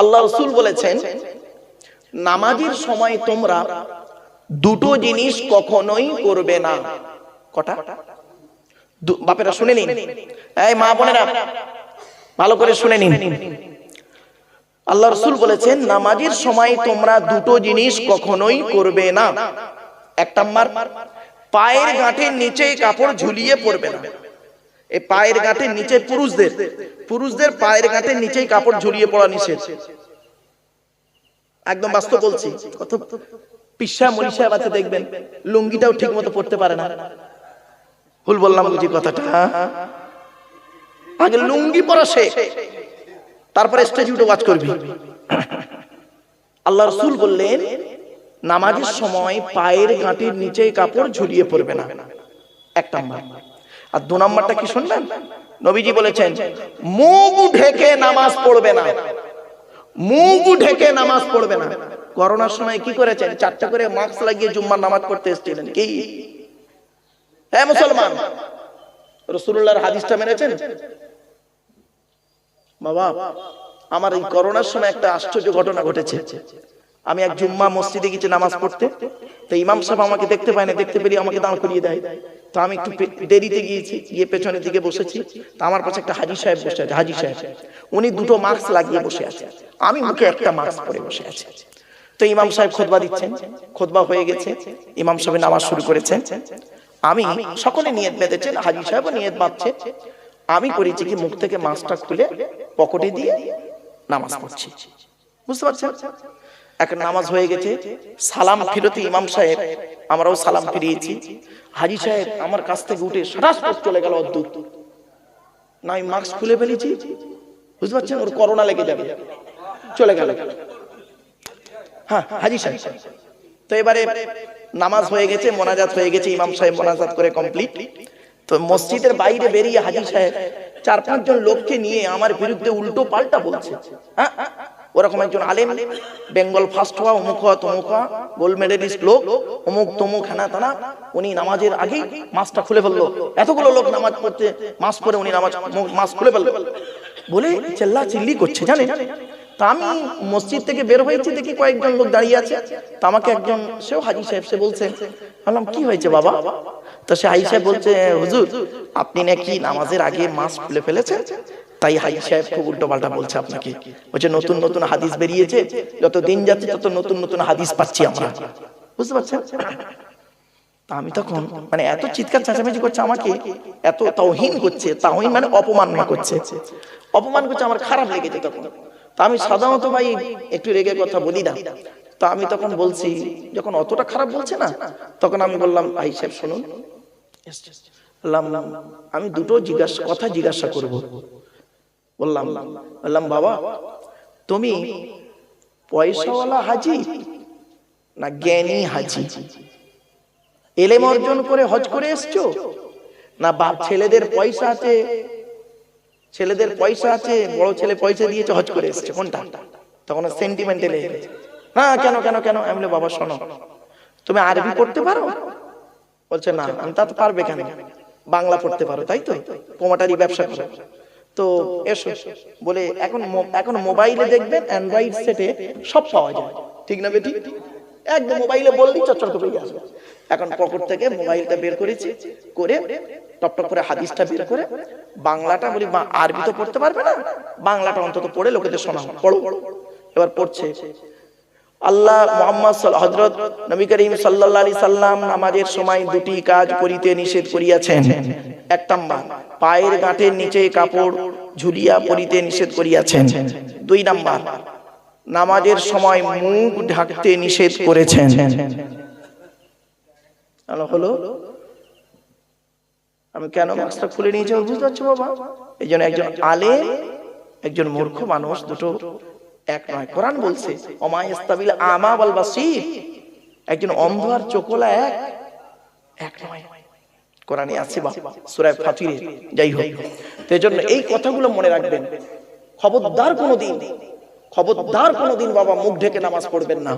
আল্লাহ রসুল বলেছেন, নামাজের সময় তোমরা দুটো জিনিস কখনোই করবে না। কটা? বাপেরা শুনে নিন। এই মা বোনেরা, ভালো করে শুনে নিন। আল্লাহ রসুল বলেছেন, নামাজের সময় তোমরা দুটো জিনিস কখনোই করবে না। এক নাম্বার, পায়ের গাঁটের নিচে কাপড় ঝুলিয়ে পড়বে না। এই পায়ের গাঁটের নিচে পুরুষদের পুরুষদের পায়ের গাঁটের নিচেই কাপড় ঝুলিয়ে পড়া নিষেধ। একদম বাস্তব বলছি। কত পিসা মরিষা বাচ্চা দেখবেন, লুঙ্গিটাও ঠিক মতো পড়তে পারে না। ভুল বললাম বুঝি কথাটা আগে লুঙ্গি পরা শেখ তারপরে উঠে ওয়াজ করবি। আল্লাহ রসুল বললেন, নামাজের সময় পায়ের গাঁটির নিচে কাপড় ঝুলিয়ে পড়বে না। এক নাম্বার। আর দু নাম্বারটা কি শুনবেন? নবীজি বলেছেন মুখ ঢেকে নামাজ পড়বে না। মুখ ঢেকে নামাজ পড়বে না। করোনার সময় কি করেছেন? চারটা করে মাস্ক লাগিয়ে জুম্মার নামাজ পড়তে এসেছিলেন। কি? হ্যাঁ মুসলমান। রসুল্লাহর হাদিসটা মেনেছেন? বাবা আমার এই করোনার সময় একটা আশ্চর্য ঘটনা ঘটেছে। আমি এক জুম্মা মসজিদে গেছি নামাজ পড়তে, তো ইমাম সাহেব আমাকে দেখতে পায় না, দেখতে পেরিয়ে আমাকে দাঁড় করিয়ে দেয়। তো আমি একটু দেরিতে গিয়েছি, গিয়ে পেছনের দিকে বসেছি, তো আমার পাশে একটা হাজি সাহেব বসে আছে, হাজি সাহেব। উনি দুটো মাস্ক লাগিয়ে বসে আছে। আমি মুখে একটা মাস্ক পরে বসে আছি। তো ইমাম সাহেব খোদবা দিচ্ছেন, খোদবা হয়ে গেছে, ইমাম সাহেব নামাজ শুরু করেছেন। আমি সকলে নিয়ত বেঁধেছেন, হাজি সাহেবও নিয়ত বাঁধছে। আমি করেছি কি মুখ থেকে মাস্কটা খুলে পকেটে দিয়ে নামাজ পড়ছি। বুঝতে পারছেন? এখন নামাজ হয়ে গেছে, সালাম ফিরতে ইমাম সাহেব, আমরাও সালাম ফিরিয়েছি। হাজি সাহেব, আমার কাছ থেকে উঠে সারাস চলে গেল অদ্ভুত। না, আমি মাস্ক খুলে ফেলেছি। বুঝতে পারছেন? ওর করোনা লেগে যাবে। চলে গেল। হ্যাঁ হাজি সাহেব। তো এবারে নামাজ হয়ে গেছে, মোনাজাত হয়ে গেছে, ইমাম সাহেব মোনাজাত করে কমপ্লিট তো মসজিদের বাইরে বেরিয়ে হাজি সাহেব চার পাঁচজন লোককে নিয়ে আমার বিরুদ্ধে উল্টো পাল্টা বলছে। হ্যাঁ? ওরকম একজন আলেম, বেঙ্গল ফার্স্ট হওয়া, অমুক হওয়া, তমুক হওয়া গোল্ড মেডেলিস্ট লোক, অমুক তমুক হেনা তানা উনি নামাজের আগেই মাসটা খুলে ফেলল। এতগুলো লোক নামাজ পড়তে, মাস পরে উনি নামাজ মাস খুলে ফেলল। বলে, চেল্লা চিল্লি করছে, জানেন? তা আমি মসজিদ থেকে বের হয়েছি, দেখি কয়েকজন লোক দাঁড়িয়ে আছে। তা আমাকে একজন, সেও হাজি সাহেব, সে বলছে বললাম কি হয়েছে বাবা? তো সে হাজি সাহেব বলছে, হুজুর, আপনি নাকি নামাজের আগে মাস খুলে ফেলেছেন? তাই হাজি সাহেব খুব উল্টো পাল্টা বলছে আপনাকে। বলছে নতুন নতুন হাদিস বেরিয়েছে, যত দিন যাচ্ছে তত নতুন নতুন হাদিস পাচ্ছি আমরা। বুঝতে পারছেন? আমি তখন মানে এত চিৎকার চেঁচামেচি করছে আমাকে, এত তাওহিন করছে, তাওহিন মানে অপমাননা করছে। অপমান করছে, আমার খারাপ লেগেছে তখন। তা আমি সাধারণত ভাই একটু রেগে কথা বলি না। তা আমি তখন বলছি, যখন অতটা খারাপ বলছে না, তখন আমি বললাম ভাই সাহেব, শুনুন। আমি দুটো জিজ্ঞাসা, কথা জিজ্ঞাসা করব। বললাম বললাম, বাবা, তুমি পয়সাওয়ালা হাজি না জ্ঞানী হাজি? এলেম অর্জন করে হজ করে এসছো? না বাপ ছেলেদের পয়সা আছে? ছেলেদের পয়সা আছে, বড় ছেলে পয়সা দিয়েছে, হজ করে এসছে। কোনটা? তখন সেন্টিমেন্টাল হয়ে গেছে হ্যাঁ কেন কেন কেন? আমি বাবা, শোনো, তুমি আরবি পড়তে পারো? বলছে, না, আমি তা তো পারবে কেন? বাংলা পড়তে পারো, তাই তো? পোমাটারি ব্যবসা করো। তো এসো। বলে এখন এখন মোবাইলে দেখবেন অ্যান্ড্রয়েড সেটে সব পাওয়া যায়। ঠিক না বেটি? একদম মোবাইলে বললি চচ্চর করে আসবে এখন পকেট থেকে মোবাইলটা বের করেছি, করে টপটপ টপ করে হাদিসটা বের করে বাংলাটা বলি আরবি তো পড়তে পারবে না, বাংলাটা অন্তত পড়ে লোকেদের শোনাও। পড়ো। এবার পড়ছে। আল্লাহ মোহাম্মদ হজরত নবী করিম আলাইহি সাল্লাম নামাজের সময় দুটি কাজ করিতে নিষেধ করিয়াছেন। এক নাম্বার, পায়ের গাঁটের নিচে কাপড় ঝুলিয়া পরিতে নিষেধ করিয়াছেন। দুই নাম্বার, নামাজের সময় মুখ ঢাকতে নিষেধ করেছেন। হলো, আমি কেন মাস্কটা খুলে নিয়েছি? বুঝতে পারছ বাবা? এই জন্য একজন আলে একজন মূর্খ মানুষ, দুটো এক নয়, কোরআন বলছে অমায়স্তাবিল আমা ওয়াল বাসির। একজন অন্ধ আর চোখলা এক এক নয়। কোরআনে আছে বাবা সূরা ফাতিরে যাই হোক। তো এই জন্য এই কথাগুলো মনে রাখবেন। খবরদার কোনোদিন খবরদার কোনোদিন বাবা মুখ ঢেকে নামাজ পড়বেন না।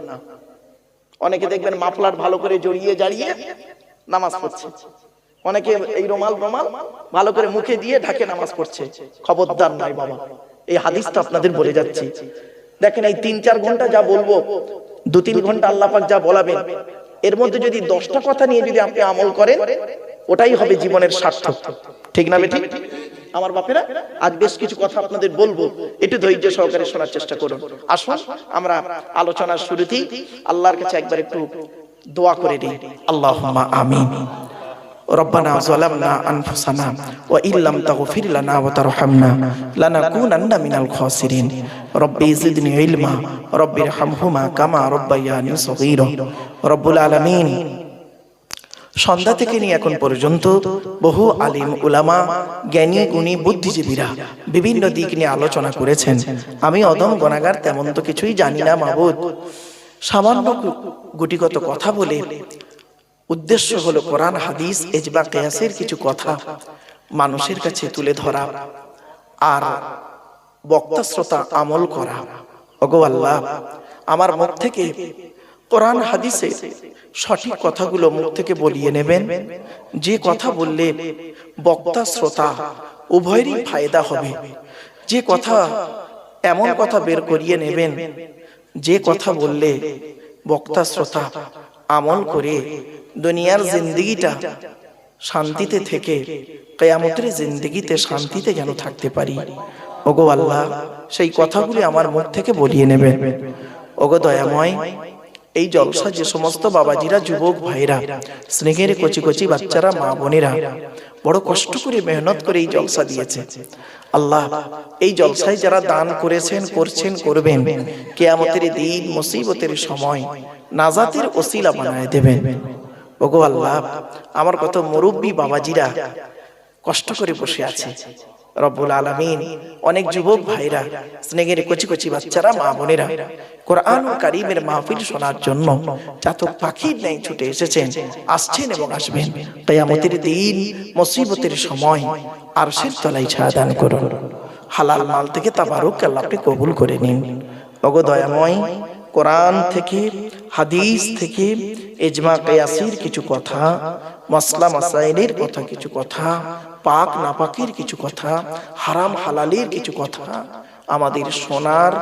অনেকে দেখবেন মাফলার ভালো করে জড়িয়ে জারিয়ে নামাজ পড়ছে। অনেকে এই রোমাল রোমাল ভালো করে মুখে দিয়ে ঢাকে নামাজ পড়ছে। খবরদার নাই বাবা। এই হাদিসটা আপনাদের বলে যাচ্ছি। দেখেন এই তিন, চার ঘণ্টা যা বলব, দু, তিন ঘণ্টা আল্লাহ পাক যা বলাবেন, এর মধ্যে যদি দশটা কথা নিয়ে যদি আপনি আমল করেন, ওটাই হবে জীবনের সার্থক। ঠিক না বেঠিক আমার বাপেরা, আজ বেশ কিছু কথা আপনাদের বলব, একটু ধৈর্য সহকারে শোনার চেষ্টা করুন। আসুন, আমরা আলোচনার শুরুতেই আল্লাহর কাছে একবার একটু দোয়া করে দিই আল্লাহুম্মা আমিন। ربنا ظلمنا أنفسنا وإن لم تغفر لنا وترحمنا لنكونن من الخاسرين ربي زدني علما ربي ارحمهما كما ربياني صغيرا رب العالمين সন্ধ্যা থেকে নিয়ে এখন পর্যন্ত বহু আলিম উলামা জ্ঞানী গুণী বুদ্ধিজীবীরা বিভিন্ন দিক নিয়ে আলোচনা করেছেন আমি অদম গণাগার তেমন তো কিছুই জানি না মাবুদ সামান্য গু- গুটিগত কথা বলে উদ্দেশ্য হলো কোরআন, হাদিস এজবা কেয়াসের কিছু কথা মানুষের কাছে তুলে ধরা আর বক্তা, শ্রোতা আমল করা। ওগো আল্লাহ, আমার মুখ থেকে কোরআন, হাদিসে সঠিক কথাগুলো মুখ থেকে বলিয়ে নেবেন। যে কথা বললে বক্তা, শ্রোতা উভয়েরই ফায়দা হবে। যে কথা এমন কথা বের করিয়ে নেবেন, যে কথা বললে বক্তা, শ্রোতা আমল করে দুনিয়ার জিন্দিগিটা শান্তিতে থেকে কেয়ামতের জিন্দিগিতে শান্তিতে যেন থাকতে পারি। ওগো আল্লাহ সেই কথাগুলি আমার মুখ থেকে বলিয়ে নেবেন। ওগো দয়াময় এই জলসা যে সমস্ত বাবাজিরা যুবক ভাইরা স্নেহের কচি কচি বাচ্চারা মা বোনেরা বড় কষ্ট করে মেহনত করে এই জলসা দিয়েছে। আল্লাহ এই জলসায় যারা দান করেছেন করছেন করবেন। কেয়ামতের দিন মুসিবতের সময় নাজাতের ওসিলা বানায় দেবেন। ওগো আল্লাহ, আমার কত মুরব্বী বাবাজিরা কষ্ট করে বসে আছে। রব্বুল আলামিন, অনেক যুবক ভাইরা, স্নেহের কচি কচি বাচ্চারা, মা বোনেরা, কোরআন কারিমের মাহফিল শোনার জন্য চাতক পাখির নেই ছুটে এসেছেন, আসছেন এবং আসবেন। কিয়ামতের দিন, মুসিবতের সময়, আরশের তলায় ছায়া করুন। হালাল মাল থেকে তাবারুক আল্লাহ আপনি কবুল করে নিন। ওগো দয়াময়, কোরআন থেকে, হাদিস থেকে এজমা কেয়াসির কিছু কথা মসলা মাসাইলের কথা কিছু কথা পাক নাপাকের কিছু কথা হারাম হালালের কিছু কথা আমাদের শোনার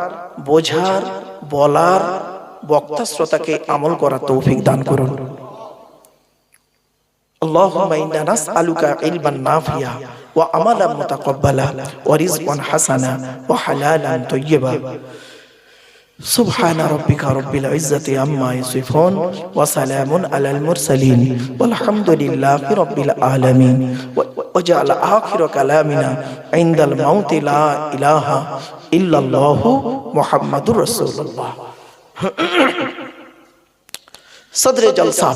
বোঝার বলার বক্তা শ্রোতাকে আমল করা তৌফিক দান করুন اللهم إنا نسألك علما نافعا وعملا متقبلا ورزقا حسنا وحلالا طيبا سبحان ربك رب العزة عما يصفون وسلام على المرسلين والحمد لله رب العالمين و- وجعل آخر كلامنا عند الموت لا إله إلا الله محمد رسول الله Sadr Jalsa.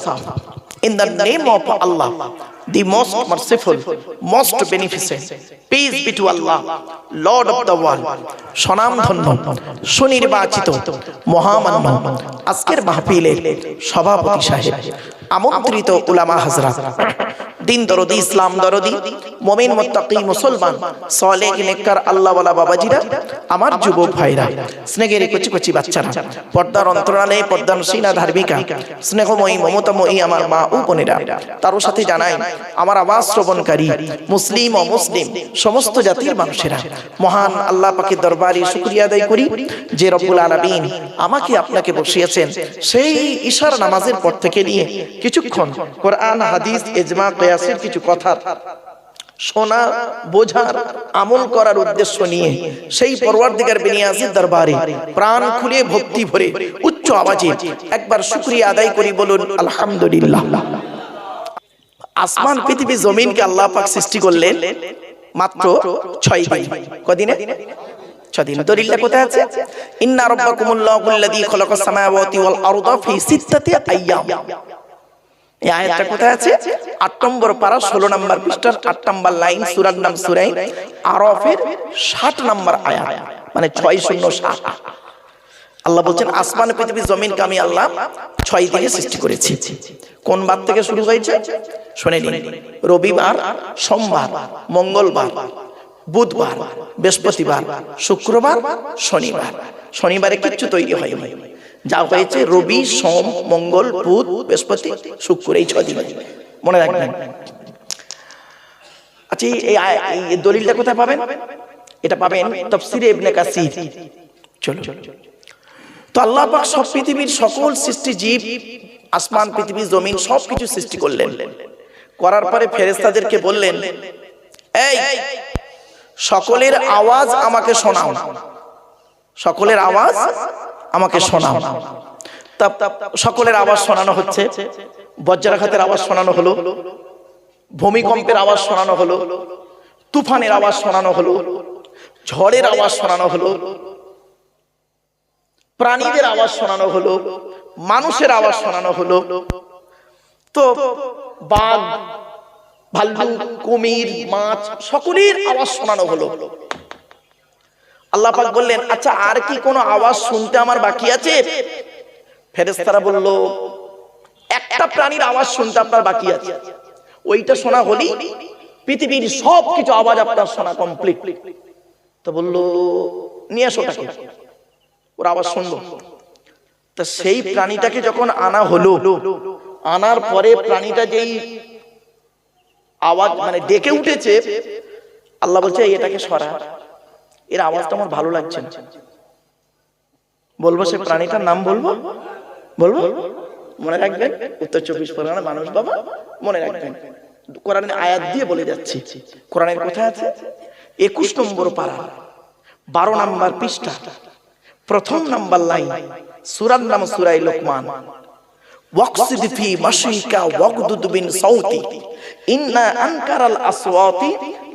In the name of Allah, the most merciful, most beneficent, peace be to Allah, Lord of the world, সনাম ধন্য সুনির্বাচিত মহামান্য আজকের মাহফিলের সভাপতি সাহেব আমন্ত্রিত উলামা হাজরা। দিন দরদি, ইসলাম দরদি, মমিন, মুত্তাকি, মুসলমান, সলেহ নেককার আল্লাহওয়ালা বাবাজিরা, আমার যুবক ভাইরা, স্নেহের কচি কচি বাচ্চারা, পর্দার অন্তরালে, পর্দার সিনা ধার্মিকা, স্নেহময়ী, মমতাময়ী আমার মা ও বোনেরা, তারও সাথে জানাই, আমার আওয়াজ শ্রবণকারী, মুসলিম ও মুসলিম সমস্ত জাতির মানুষেরা, মহান আল্লাহ পাকে দরবারে শুকরিয়া আদায় করি যে রব্বুল আলামিন আমাকে আপনাকে বসিয়েছেন সেই ঈশার নামাজের পর থেকে নিয়ে কিছুক্ষণ কোরআন, হাদিস এজমা কিয়াসের কিছু কথা শোনা, বোঝার, আমল করার উদ্দেশ্য নিয়ে সেই পরওয়ারদিগার বিনিয়াজের দরবারে প্রাণ খুলে ভক্তি ভরে উচ্চ আওয়াজে একবার শুকরিয়া আদায় করি বলুন, আলহামদুলিল্লাহ। আসমান, পৃথিবী, জমিনকে আল্লাহ পাক সৃষ্টি করলেন মাত্র ছয় দিন। কদিনে? ছদিন। কোথায় আছে? ইন্না রাব্বাকুমুল্লাহুল্লাযী খালাকাস সামাওয়াতি ওয়াল আরদা ফি সিত্তাতি আইয়াম এই আয়াতটা কোথায় আছে? আট নম্বর পারা ষোলো নম্বর পৃষ্ঠার আট নম্বর লাইন সুরার নাম সুরাই আরফের ষাট নম্বর আয়াত মানে ছয় শূন্য ষাট আল্লাহ বলছেন আসমান পৃথিবী জমিনকে আমি আল্লাহ ছয় দিনে সৃষ্টি করেছি। কোন বার থেকে শুরু হয়েছে? শুনে নিন। রবিবার সোমবার মঙ্গলবার বুধবার বৃহস্পতিবার শুক্রবার শনিবার। শনিবারে। কিচ্ছু তৈরি হয়নি যা হয়েছে রবি সোম মঙ্গল বুধ বৃহস্পতি শুক্র এই ছয় দিন মনে রাখবেন। আচ্ছা এই দলিলটা কোথায় পাবেন? এটা পাবেন তফসিরে ইবনে কাসির। চলো তো আল্লাহ পাক সব পৃথিবীর সকল সৃষ্টি জীব আসমান পৃথিবী জমিন সব কিছু সৃষ্টি করলেন। করার পরে ফেরেস্তাদেরকে বললেন এই সকলের আওয়াজ আমাকে শোনাও। সকলের আওয়াজ আমাকে শোনাও। তা সকলের আওয়াজ শোনানো হচ্ছে। বজ্রাঘাতের আওয়াজ শোনানো হলো। ভূমিকম্পের আওয়াজ শোনানো হলো। তুফানের আওয়াজ শোনানো হলো। ঝড়ের আওয়াজ শোনানো হলো। প্রাণীদের আওয়াজ শোনানো হলো। মানুষের আওয়াজ শোনানো হলো। তো বাঘ ভাল্লুক কুমির মাছ সকলের আওয়াজ শোনানো হলো। আল্লাহ পাক বললেন আচ্ছা আর কি কোনো আওয়াজ শুনতে আমার বাকি আছে? ফেরেস্তারা বলল, একটা প্রাণীর আওয়াজ শুনতে আপনার বাকি আছে। ওইটা শোনা হলি পৃথিবীর সব কিছু আওয়াজ আপনার শোনা কমপ্লিট তো বলল, নিয়ে আসো ওটাকে। ওর আওয়াজ শুনব। তা সেই প্রাণীটাকে যখন আনা হলো, আনার পরে প্রাণীটা যেই আওয়াজ মানে ডেকে উঠেছে, আল্লাহ বলছে এটাকে সরা। এর আওয়াজটা আমার ভালো লাগছে না। বলব সে প্রাণীটার নাম বলব? বলব? মনে রাখবেন, উত্তর চব্বিশ পরগনা মানুষ বাবা, মনে রাখবেন। কোরআনের আয়াত দিয়ে বলে যাচ্ছি। কোরআনের কোথায় আছে? একুশ নম্বর পারা বারো নাম্বার পৃষ্ঠা, প্রথম নাম্বার লাইন, সুরার নাম সুরাই লোকমান। ফি মাশিকা ওয়াগদুদ বিন সাউতি, ইন্না আনকারাল আসওয়াতি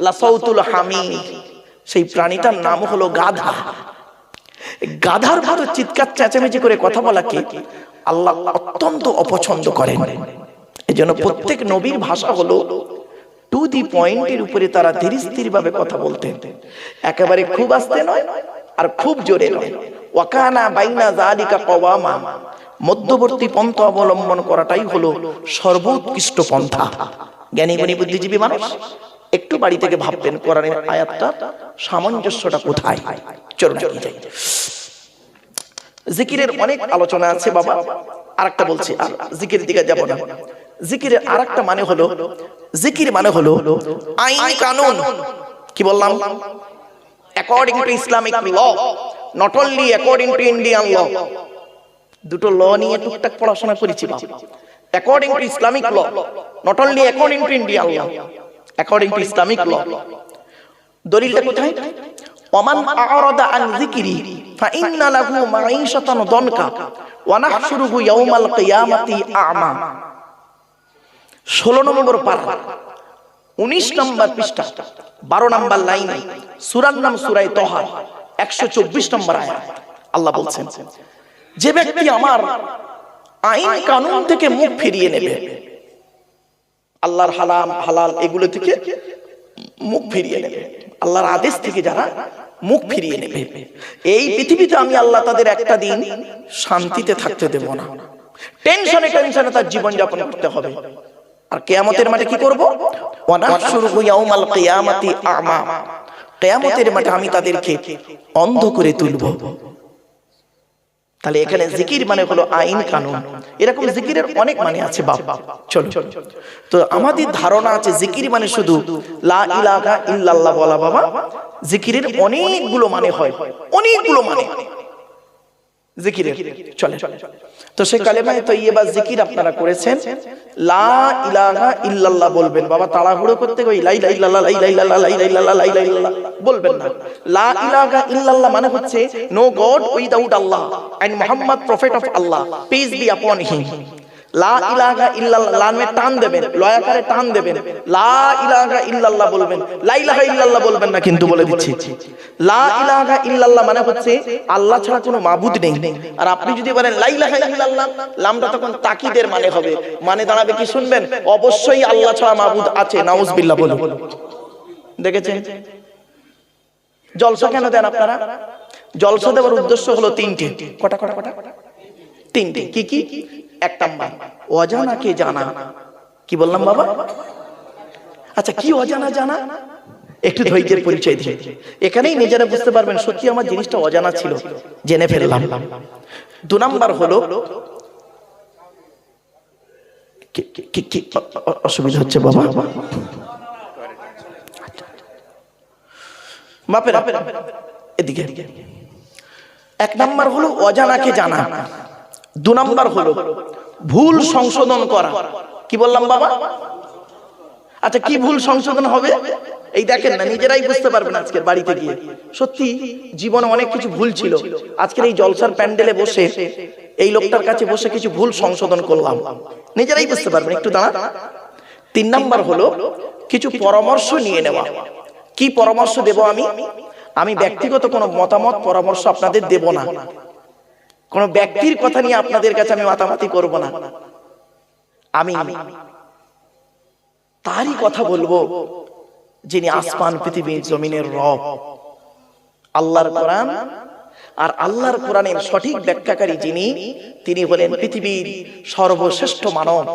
লাসাউতুল হামিদ। সেই প্রাণীটার নাম হলো গাধা। গাধার মতো চিৎকার, চেঁচামেচি করে কথা বলাকে আল্লাহ অত্যন্ত অপছন্দ করেন। এই জন্য প্রত্যেক নবীর ভাষা হলো টু দি পয়েন্টের উপরে তারা ধীর স্থির ভাবে কথা বলতেন। একেবারে খুব আস্তে নয় আর খুব জোরে নয়। ওয়াকানা বাইনা জালিকা কওয়ামা। মধ্যবর্তী পন্থা অবলম্বন করাটাই হলো সর্বোৎকৃষ্ট পন্থা। জ্ঞানী গুণী বুদ্ধিজীবী মানুষ। একটু বাড়ি থেকে ভাববেন কোরআনের আয়াতটা, সামঞ্জস্যটা কোথায়? জিকিরের অনেক আলোচনা আছে বাবা। আরেকটা বলছি, আর জিকিরের দিকে যাব না। জিকিরের আরেকটা মানে হলো, জিকির মানে হলো আইন কানুন। কি বললাম? According to Islamic law not only according to Indian law দুটো ল নিয়ে টুকটাক পড়াশোনা করেছি বাবা। According to Islamic law not only according to Indian law according to Islamic law দলিলটা কোথায়? ওমান আরাদা আন যিকরি, ফাইন্না লাহু মাঈশাতান দনকা, ওয়া নাহশুরুহু ইয়াওমাল কিয়ামাতি আ'মা। 16 নম্বর পারা 19 নম্বর পৃষ্ঠা 12 নম্বর লাইনে, সূরার নাম সূরায়ে তহা 124 নম্বর আয়াত আল্লাহ বলছেন, যে ব্যক্তি আমার আইন কানুন থেকে মুখ ফিরিয়ে নেবে আল্লাহর হালাম হালাল এগুলো থেকে মুখ ফিরিয়ে নেবে। আল্লাহর আদেশ থেকে যারা মুখ ফিরিয়ে নেবে। এই পৃথিবীতে আমি আল্লাহ তাদের একটা দিন শান্তিতে থাকতে দেব না। টেনশনে টেনশনে তার জীবন যাপন করতে হবে। আর কেয়ামতের মাঠে কি করব? কেয়ামতের মাঠে আমি তাদেরকে অন্ধ করে তুলব। তাহলে এখানে জিকির মানে হলো আইন কানুন। এরকম জিকিরের অনেক মানে আছে বাপ। চলো। তো আমাদের ধারণা আছে জিকির মানে শুধু লা ইলাহা ইল্লাল্লাহ বলা বাবা। জিকিরের অনেকগুলো মানে হয়। অনেকগুলো মানে চলে। তো সে কালেমায় তো ইয়ে জিকির আপনারা করেছেন। লা ইলাহা ইল্লাল্লাহ বলবেন। বাবা তাড়াহুড়ো করতে গই লাই লাই লাল্লাহ লাই লাই লাল্লাহ লাই লাই লাল্লাহ লাই লাই বলবেন না। লা ইলাহা ইল্লাল্লাহ মানে হচ্ছে no God without Allah and Muhammad prophet of Allah peace be upon him লা ইলাহা ইল্লাল্লাহ টান দেবেন লা ইলাহা ইল্লাল্লাহ বলবেন, লা বলবেন মানে আল্লাহ মাবুদ নেই। আর আপনি যদি বলেন, লা মানে হবে। মানে দাঁড়াবে কি শুনবেন? অবশ্যই আল্লাহ ছাড়া মাবুদ আছে, নাউজুবিল্লাহ বলুন। দেখেছেন? জলসা কেন দেন আপনারা? জলসা দেওয়ার উদ্দেশ্য হলো তিনটে। কটা কটা কটা? তিনটে। কি কি? এক নাম্বার। অজানাকে জানা? কি বললাম বাবা? আচ্ছা কি অজানা জানা? একটু ধৈর্যের পরিচয় দিয়ে এখানেই নিজেরা বুঝতে পারবেন সত্যি আমার জিনিসটা অজানা ছিল। জেনে ফেললাম। দু নাম্বার হলো অসুবিধা হচ্ছে বাবা? বাপের। এদিকে। এক নাম্বার হলো অজানাকে জানা। দু নাম্বার হলো ভুল সংশোধন করা। কি বললাম বাবা? আচ্ছা কি ভুল সংশোধন হবে? এই দেখেন না নিজেরাই বুঝতে পারবেন আজকের বাড়িতে গিয়ে। সত্যি জীবনে অনেক কিছু ভুল ছিল। আজকের এই জলসার প্যান্ডেলে বসে এই লোকটার কাছে বসে কিছু ভুল সংশোধন করলাম। নিজেরাই বুঝতে পারবেন একটু দাঁড়া। তিন নাম্বার হলো কিছু পরামর্শ নিয়ে নেওয়া। কি পরামর্শ দেব আমি? আমি? ব্যক্তিগত কোনো মতামত পরামর্শ আপনাদের দেব না। কোন ব্যক্তির কথা নিয়ে আপনাদের কাছে আমি মাতামাতি করব না। আমি তারই কথা বলব যিনি আসমান, পৃথিবী, জমিনের রব। আল্লাহর কোরআন আর আল্লাহর কোরআনের সঠিক ব্যাখ্যাকারী যিনি, তিনি হলেন পৃথিবীর সর্বশ্রেষ্ঠ মানব,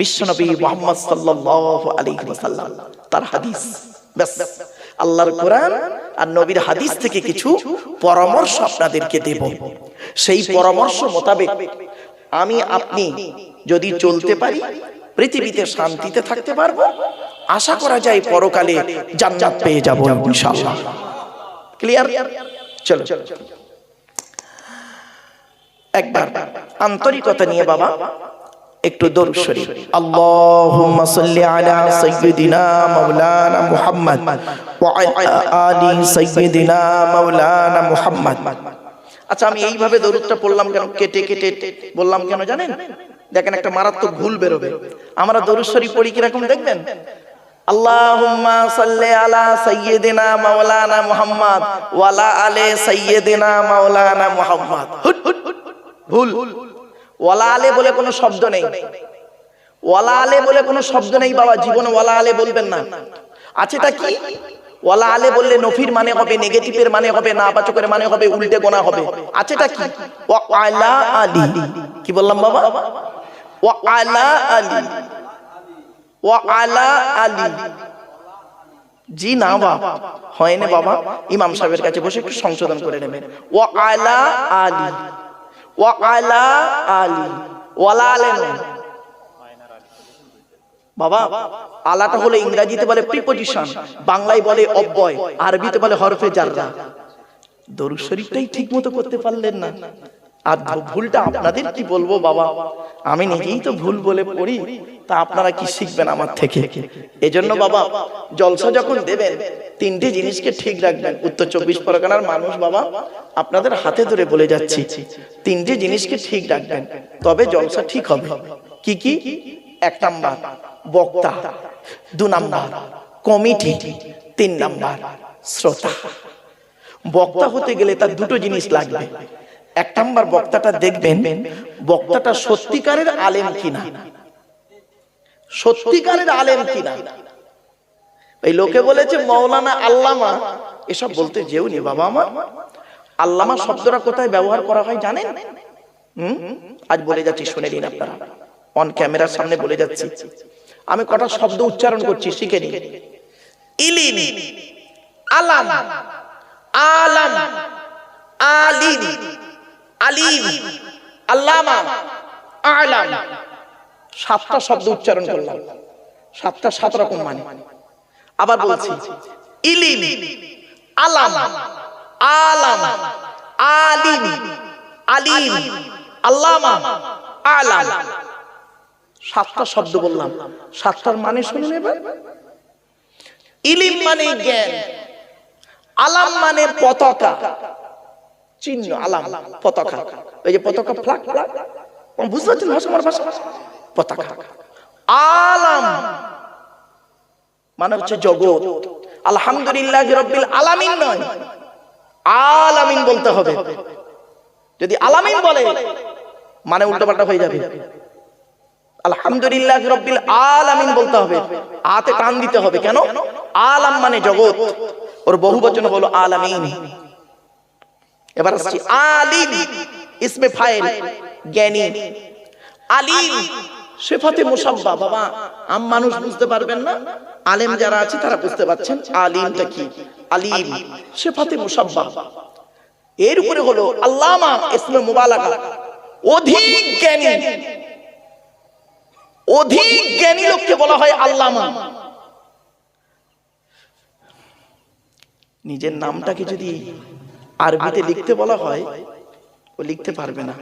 বিশ্বনবী মোহাম্মদ সাল্লাল্লাহু আলাইহি ওয়াসাল্লাম। তার হাদিস, ব্যাস। আল্লাহর কোরআন আর নবীর হাদিস থেকে কিছু পরামর্শ আপনাদেরকে দেব। সেই পরামর্শ মোতাবেক আমি আপনি যদি চলতে পারি, পৃথিবীতে শান্তিতে থাকতে পারব, আশা করা যায় পরকালে জান্নাত পেয়ে যাব ইনশাআল্লাহ। ক্লিয়ার চলো। একবার আন্তরিকতা নিয়ে বাবা, একটু দরুদ শরীফ। আল্লাহুম্মা সাল্লি আলা সাইয়্যিদিনা মাওলানা মুহাম্মদ। আচ্ছা আমি এইভাবে দরুদটা পড়লাম কেন? কেটে কেটে, বললাম কেন জানেন? দেখেন একটা মারাত্মক ভুল বেরোবে। আমরা দরুদ পড়ি কীরকম দেখবেন? আলা সাইয়্যিদিনা মাওলানা মুহাম্মদ ওয়া আলা ভুল। ওয়ালা আলে বলে কোনো শব্দ নেই। ওয়ালা আলে বলে কোনো শব্দ নেই বাবা, জীবনে ওয়ালা আলে বলবেন না। আছেটা কি? ওয়ালা আলে বললে নফির মানে হবে, নেগেটিভের মানে হবে না পাচকের মানে হবে, উল্টে গোনা হবে। আছেটা কি? ওয়া আলা। কি বললাম বাবা? ওয়া আলা। আলী ওয়া আলা। জি না বাবা। হয় না বাবা। ইমাম সাহেবের কাছে বসে একটু সংশোধন করে নেবেন। ওয়া আলা। আলী ওয়া আলা। ওয়ালা আলে বাবা, আলাটা হলো ইংরেজিতে বলে প্রিপোজিশন বাংলায় বলে অব্যয়, আরবিতে বলে হরফে জাররা। দরুদ শরীফটাই ঠিক মতো করতে পারলেন না। আর ভুলটা আপনাদের কি বলব বাবা? আমি নিজেই তো ভুল বলে পড়ি, তা আপনারা কি শিখবেন আমার থেকে? এজন্য বাবা, জলসা যখন দেবেন, তিনটি জিনিসকে ঠিক রাখবেন। উত্তর চব্বিশ পরগনার মানুষ বাবা, আপনাদের হাতে ধরে বলে যাচ্ছি, তিনটি জিনিসকে ঠিক রাখবেন, তবে জলসা ঠিক হবে। কি কি? এক নাম্বার বক্তা, দু নাম্বার, কমিটি, তিন নাম্বার, শ্রোতা। বক্তা হতে গেলে তার দুটো জিনিস লাগবে। এক নাম্বার বক্তাটা দেখবেন, বক্তাটা সত্যিকারের আলেম কিনা। সত্যিকারের আলেম কিনা। এই লোকে বলেছে, মৌলানা আল্লামা। এসব বলতে যেওনি বাবা আমার আল্লামা শব্দটা কোথায় ব্যবহার করা হয় জানেন? হুম? আজ বলে যাচ্ছি, শুনে নিন আপনারা। অন ক্যামেরার সামনে বলে যাচ্ছি। আমি কটা শব্দ উচ্চারণ করছি শিখে নিন। ইলিম আলাম আলাম আলিম আলিম আল্লামা আলাম। সাতটা শব্দ উচ্চারণ করলাম। সাতটা সাত রকম মানে। আবার বলছি ইলিম আলাম আলাম আলিম আলিম আল্লামা আলাম। সাতটা শব্দ বললাম। সাতটার মানে শুনুন এবার। ইলিম মানে জ্ঞান। আলাম মানে পতাকা। চিহ্ন আলাম পতাকা। ওই যে পতাকা ফ্লাগ ফ্লাগ বুঝতে পারছেন ভাষা আমার ভাষা? পতাকা। আলাম। মানে হচ্ছে জগৎ। আলহামদুলিল্লাহ রব্বিল আলামিন নয়। আলামিন বলতে হবে। যদি আলামিন বলে মানে উল্টোপাল্টা হয়ে যাবে। আলহামদুলিল্লাহ রব্বিল আলামিন বলতে হবে। আতে টান দিতে হবে কেন? আলাম মানে জগৎ। ওর বহু বচন হলো আলামিন। এবার আসছি আলিম, ইসমে ফাইল, জ্ঞানী। আলিম, সেফাতে মুসাব্বা। বাবা, আম মানুষ বুঝতে পারবেন না। আলেম যারা আছে, তারা বুঝতে পারছেন আলিমটা কি। আলিম, সেফাতে মুসাব্বা। এর উপরে হলো আল্লামা ইসমে মুবালাকা অধিক জ্ঞানী। অধিক জ্ঞানী লোককে বলা হয় আল্লামা। নিজের নামটাকে যদি আরবিতে লিখতে বলা হয়, ও লিখতে পারবে না।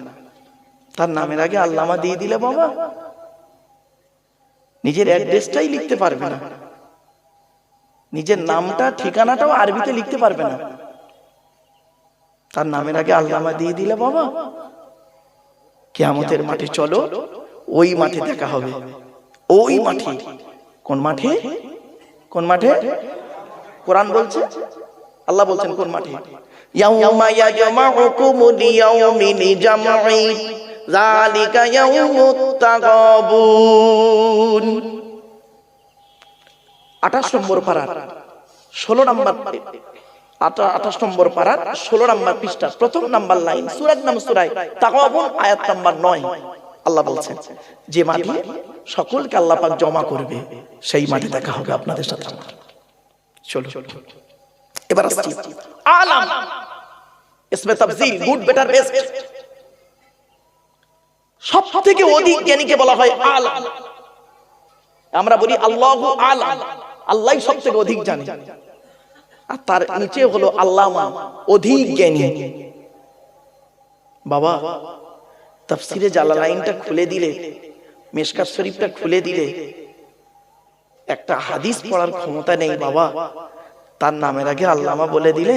তার নামের আগে আল্লামা দিয়ে দিলে বাবা। নিজের অ্যাড্রেসটাই লিখতে পারবে না। নিজের নামটা, ঠিকানাটাও আরবিতে লিখতে পারবে না। তার নামের আগে আল্লামা দিয়ে দিলে বাবা। কেয়ামতের মাঠে চলো। ওই মাঠে দেখা হবে। ওই মাঠে। কোন মাঠে? কোন মাঠে? কোরআন বলছে? আল্লাহ বলছেন, কোন মাঠে? ইয়াউমা ইয়াজমাউকুমু লিয়াউমিল জামঈ যালিকা ইয়াউমুত তাগাবুন 28 নম্বর পারার 16 নম্বর 28 নম্বর পারার 16 নম্বর পৃষ্ঠা, প্রথম নাম্বার লাইন, সূরার নাম সূরায় তাগাবুন, আয়াত নাম্বার 9 আল্লাহ বলছেন, যে মাঠে সকলকে আল্লাহ পাক জমা করবে, সেই মাঠে দেখা হবে আপনাদের সাথে আমার। চলো এবার আসছি। আলাম। ইসমে তাফজিল গুড, বেটার, বেস্ট। সব থেকে অধিক জ্ঞানীকে বলা হয় আলাম। আমরা বলি আল্লাহু আলাম। আল্লাহই সব থেকে অধিক জানে। আর তার নিচে হলো আল্লামা, অধিক জ্ঞানী। বাবা তাফসিরে জালালাইনটা খুলে দিলে, মেশকাত শরীফটা খুলে দিলে, একটা হাদিস পড়ার ক্ষমতা নেই বাবা। তার নামের আগে আল্লামা বলে দিলে,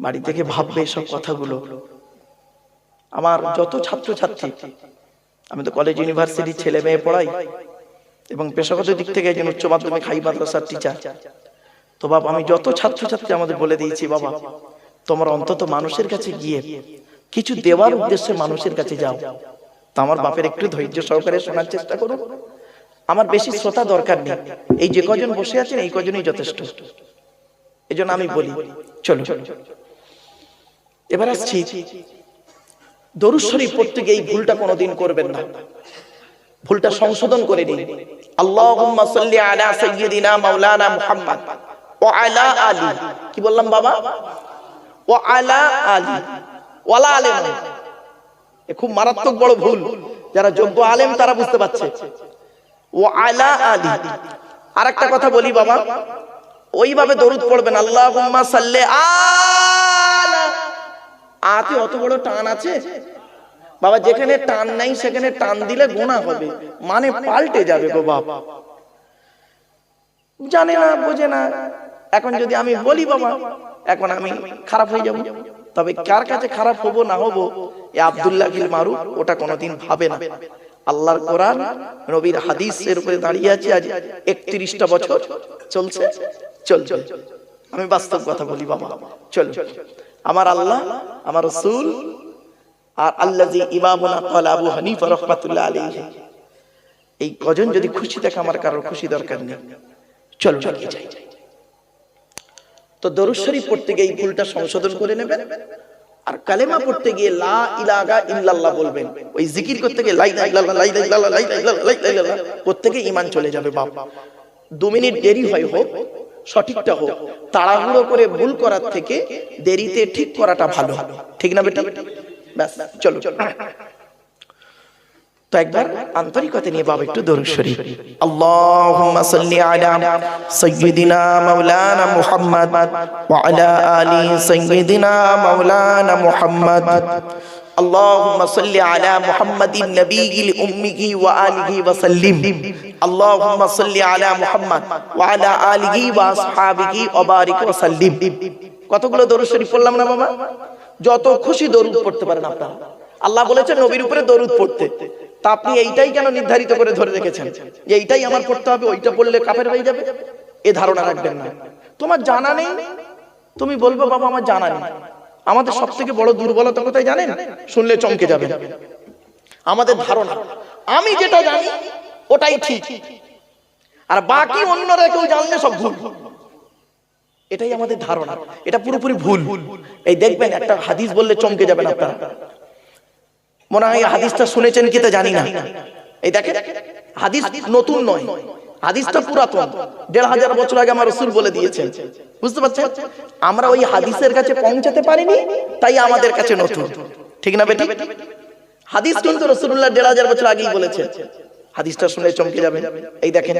বাড়ি থেকে ভাববে এসব কথাগুলো। আমার যত ছাত্র ছাত্রী আমি তো কলেজ ইউনিভার্সিটি ছেলে মেয়ে পড়াই, এবং পেশাগত দিক থেকে একজন উচ্চ মাধ্যমিক হাই মাদ্রাসার টিচার তো বাবা আমি যত ছাত্র ছাত্রী আমাদের বলে দিয়েছি বাবা, তোমার অন্তত মানুষের কাছে গিয়ে কিছু দেওয়ার উদ্দেশ্যে মানুষের কাছে যাও। তো আমার বাপের একটু ধৈর্য সহকারে শোনার চেষ্টা করো আমার বেশি শ্রোতা দরকার নেই। এই যে কজন বসে আছেন এই কজনই যথেষ্ট। এই জন্য আমি বলি। চলো। এবার আসছি। পড়তে গিয়ে এই ভুলটা কোনোদিন করবেন না। ভুলটা সংশোধন করে নিন। আল্লাহুম্মা সাল্লি আলা সাইয়্যিদিনা মাওলানা মুহাম্মদ ওয়া আলা আলি কি বললাম বাবা। ওয়া আলা আলি। ওয়ালা আলে নয়। এ খুব মারাত্মক বড় ভুল। যারা যোগ্য আলেম, তারা বুঝতে পারছে। ও আলা আলি। আর একটা কথা বলি বাবা। ওইভাবে দরুদ পড়বেন। আল্লাহুম্মা সাল্লি আতে অত বড় টান আছে? বাবা, যেখানে টান নাই, সেখানে টান দিলে গোনা হবে। মানে পাল্টে যাবে বাপ। জানে না, বোঝে না। এখন যদি আমি বলি বাবা, এখন আমি খারাপ হয়ে যাব। তবে কার কাছে খারাপ হব না হব এ আব্দুল্লাহ বিল মারুফ ওটা কোনোদিন ভাবে না। আল্লাহর কোরআন নবীর হাদিসের উপরে দাঁড়িয়ে আছে আজ একত্রিশটা বছর চলছে চলছে আমি বাস্তব কথা বলি বাবা চল আমার আল্লাহ আমার রসুল আর আল্লাজি ইমামুনা ক্বাল আবু হানিফা রাহমাতুল্লাহ আলাইহি। এই কজন যদি খুশি থাকে আমার কারোর খুশি দরকার নেই। চলো এগিয়ে যাই। তো দরুদ শরীফ পড়তে গিয়ে এই ভুলটা সংশোধন করে নেবেন। আর কালেমা পড়তে গিয়ে লা ইলাহা ইল্লাল্লাহ বলবেন। ওই জিকির করতে গিয়ে লা ইলাহা ইল্লাল্লাহ, লা ইলাহা ইল্লাল্লাহ, লা ইলাহা ইল্লাল্লাহ, লা ইলাহা ইল্লাল্লাহ প্রত্যেকে ঈমান চলে যাবে বাপ। দু মিনিট দেরি হয় হোক, সঠিকটা হোক, তাড়াহুড়ো করে ভুল করার থেকে দেরিতে ঠিক করাটা ভালো। ঠিক না বেটা? ব্যাস চলো চলো। তো একবার আন্তরিকতা নিয়ে বাবা একটু দরুদ শরীফ আল্লাহুম্মা সাল্লি আলা সাইয়্যিদিনা মাওলানা মুহাম্মদ ওয়া আলা আলি সাইয়্যিদিনা মাওলানা মুহাম্মদ اللهم صل على محمد النبي الأمي وآله وسلم اللهم صل على محمد وعلى آله وأصحابه وبارك وسلم কতগুলো দরুদ শরীফ পড়লাম না বাবা যত খুশি দরুদ পড়তে পারেন আপনারা আল্লাহ বলেছেন নবীর উপরে দরুদ পড়তে তা আপনি এইটাই কেন নির্ধারিত করে ধরে রেখেছেন? যে এইটাই আমার পড়তে হবে, ওইটা পড়লে কাফের হয়ে যাবে? এ ধারণা রাখবেন না। তোমার জানা নেই? তুমি বলবে, বাবা, আমার জানা নেই। আমাদের সব থেকে বড় দুর্বলতা কোথায় জানেন? শুনলে চমকে যাবে। আমাদের ধারণা। আমি যেটা জানি, ওটাই ঠিক। আর বাকি অন্যরা কেউ জানলে সব ভুল। এটাই আমাদের ধারণা। এটা পুরোপুরি ভুল। এই দেখবেন, একটা হাদিস বললে চমকে যাবেন আপনারা। মনে হয় হাদিসটা শুনেছেন কি তা জানি না। এই দেখেন, হাদিস নতুন নয়। হাদিসটা পুরাতন। দেড় হাজার বছর আগে আমার রসুল বলে দিয়েছেন। বুঝতে পারছেন? আমরা ওই হাদিসের কাছে পৌঁছাতে পারিনি, তাই আমাদের কাছে নতুন। ঠিক না বেটি? হাদিস কিন্তু রসুল্লাহ দেড় হাজার বছর আগেই বলেছে। হাদিসটা শুনে চমকে যাবেন। এই দেখেন